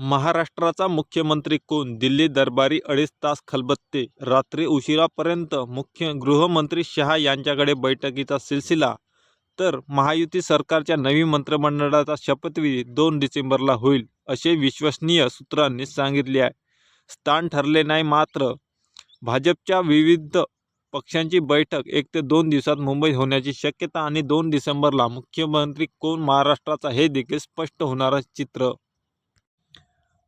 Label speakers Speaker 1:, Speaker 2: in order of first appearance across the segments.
Speaker 1: महाराष्ट्राचा मुख्यमंत्री कोण? दिल्ली दरबारी अडीच तास खलबत्ते. रात्री उशिरापर्यंत मुख्य गृहमंत्री शहा यांच्याकडे बैठकीचा सिलसिला. तर महायुती सरकारच्या नवीन मंत्रिमंडळाचा शपथविधी दोन डिसेंबरला होईल असे विश्वसनीय सूत्रांनी सांगितले आहे. स्थान ठरले नाही मात्र भाजपच्या विविध पक्षांची बैठक एक ते दोन दिवसात मुंबईत होण्याची शक्यता आणि दोन डिसेंबरला मुख्यमंत्री कोण? महाराष्ट्राचा हे देखील स्पष्ट होणारं चित्र.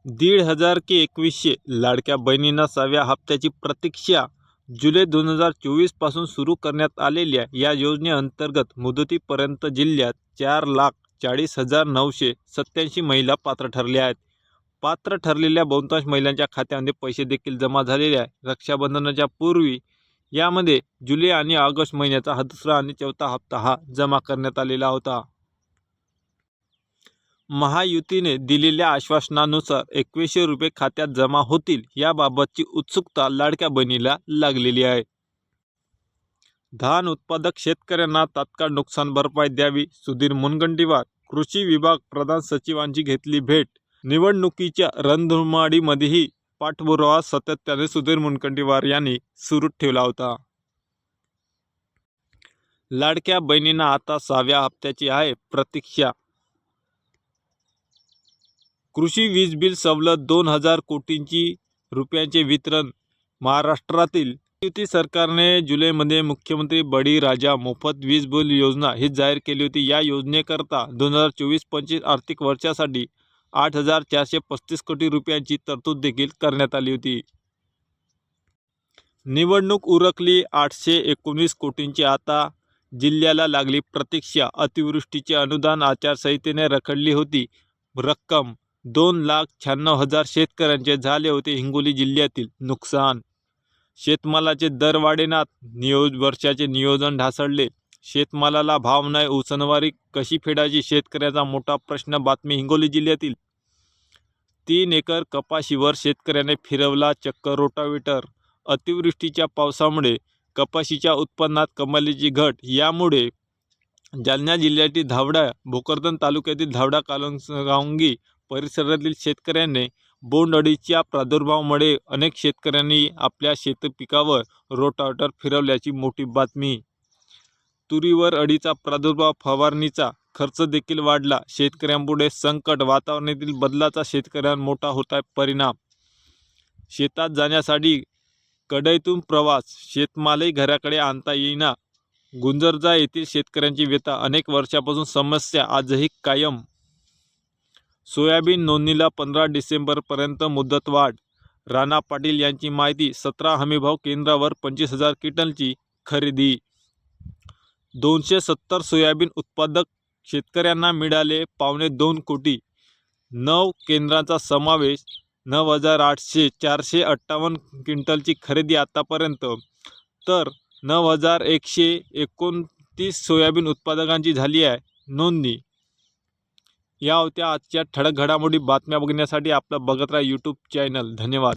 Speaker 1: दीड हजार की एकवीसशे लाडक्या बहिणींना सहाव्या हप्त्याची प्रतीक्षा जुलै दोन हजार चोवीसपासून सुरू करण्यात आलेल्या या योजनेअंतर्गत मुदतीपर्यंत जिल्ह्यात चार लाख चाळीस हजार नऊशे सत्याऐंशी महिला पात्र ठरल्या आहेत. पात्र ठरलेल्या बहुतांश महिलांच्या खात्यामध्ये पैसे देखील जमा झालेले आहे रक्षाबंधनाच्या पूर्वी यामध्ये जुलै आणि ऑगस्ट महिन्याचा हा दुसरा आणि चौथा हप्ता हा जमा करण्यात आलेला होता. महायुतीने दिलेल्या आश्वासनानुसार एकवीसशे रुपये खात्यात जमा होतील याबाबतची उत्सुकता लाडक्या बहिणीला लागलेली आहे. धान उत्पादक शेतकऱ्यांना तात्काळ नुकसान भरपाई द्यावी सुधीर मुनगंटीवार कृषी विभाग प्रधान सचिवांची घेतली भेट निवडणुकीच्या रणधुमाडीमध्येही पाठपुरावा सातत्याने सुधीर मुनगंटीवार यांनी सुरू ठेवला होता. लाडक्या बहिणींना आता सहाव्या हप्त्याची आहे प्रतीक्षा कृषी वीज बिल सवलत दोन हजार कोटींची रुपयांचे वितरण महाराष्ट्रातील युती सरकारने जुलैमध्ये मुख्यमंत्री बळीराजा मोफत वीज बिल योजना ही जाहीर केली होती. या योजनेकरता दोन हजार चोवीस पंचवीस आर्थिक वर्षासाठी आठ हजार चारशे पस्तीस कोटी रुपयांची तरतूद देखील करण्यात आली होती. निवडणूक उरकली आठशे एकोणीस कोटींची. आता जिल्ह्याला लागली प्रतीक्षा. अतिवृष्टीचे अनुदान आचारसंहितेने रखडली होती. रक्कम दोन लाख शहाण्णव हजार शेतकऱ्यांचे झाले होते हिंगोली जिल्ह्यातील नुकसान. शेतमालाचे दर वाढेनात. नियोज वर्षाचे नियोजन ढासळले. शेतमालाला भाव नाही. उसनवारी कशी फेडायची? शेतकऱ्याचा मोठा प्रश्न. बातमी हिंगोली जिल्ह्यातील. तीन एकर कपाशीवर शेतकऱ्याने फिरवला चक्क रोटावेटर. अतिवृष्टीच्या पावसामुळे कपाशीच्या उत्पन्नात कमालीची घट. यामुळे जालना जिल्ह्यातील धावडा भोकरदन तालुक्यातील धावडा कालंगावंगी परिसरातील शेतकऱ्यांनी बोंडअळीच्या प्रादुर्भावामुळे अनेक शेतकऱ्यांनी आपल्या शेतपिकावर रोटावटर फिरवल्याची मोठी बातमी. तुरीवर अळीचा प्रादुर्भाव फवारणीचा खर्च देखील वाढला. शेतकऱ्यांपुढे संकट वातावरणातील बदलाचा शेतकऱ्यांवर मोठा होत आहे परिणाम. शेतात जाण्यासाठी कढईतून प्रवास शेतमालही घराकडे आणता येईना. गुंजरजा येथील शेतकऱ्यांची व्यथा. अनेक वर्षापासून समस्या आजही कायम. सोयाबीन नोंदणीला पंधरा डिसेंबरपर्यंत मुदतवाढ राणा पाटील यांची माहिती सतरा हमीभाव केंद्रावर पंचवीस हजार किटनची खरेदी. दोनशे सत्तर सोयाबीन उत्पादक शेतकऱ्यांना मिळाले पावणे दोन कोटी. नऊ केंद्रांचा समावेश नऊ हजार आठशे चारशे अठ्ठावन्न क्विंटलची खरेदी आतापर्यंत. तर नऊ हजार एकशे एकोणतीस सोयाबीन उत्पादकांची झाली आहे नोंदणी. या होत्या आजच्या ठळक घडामोडी बातम्या बघण्यासाठी आपलं बघत राहा यूट्यूब चॅनल धन्यवाद.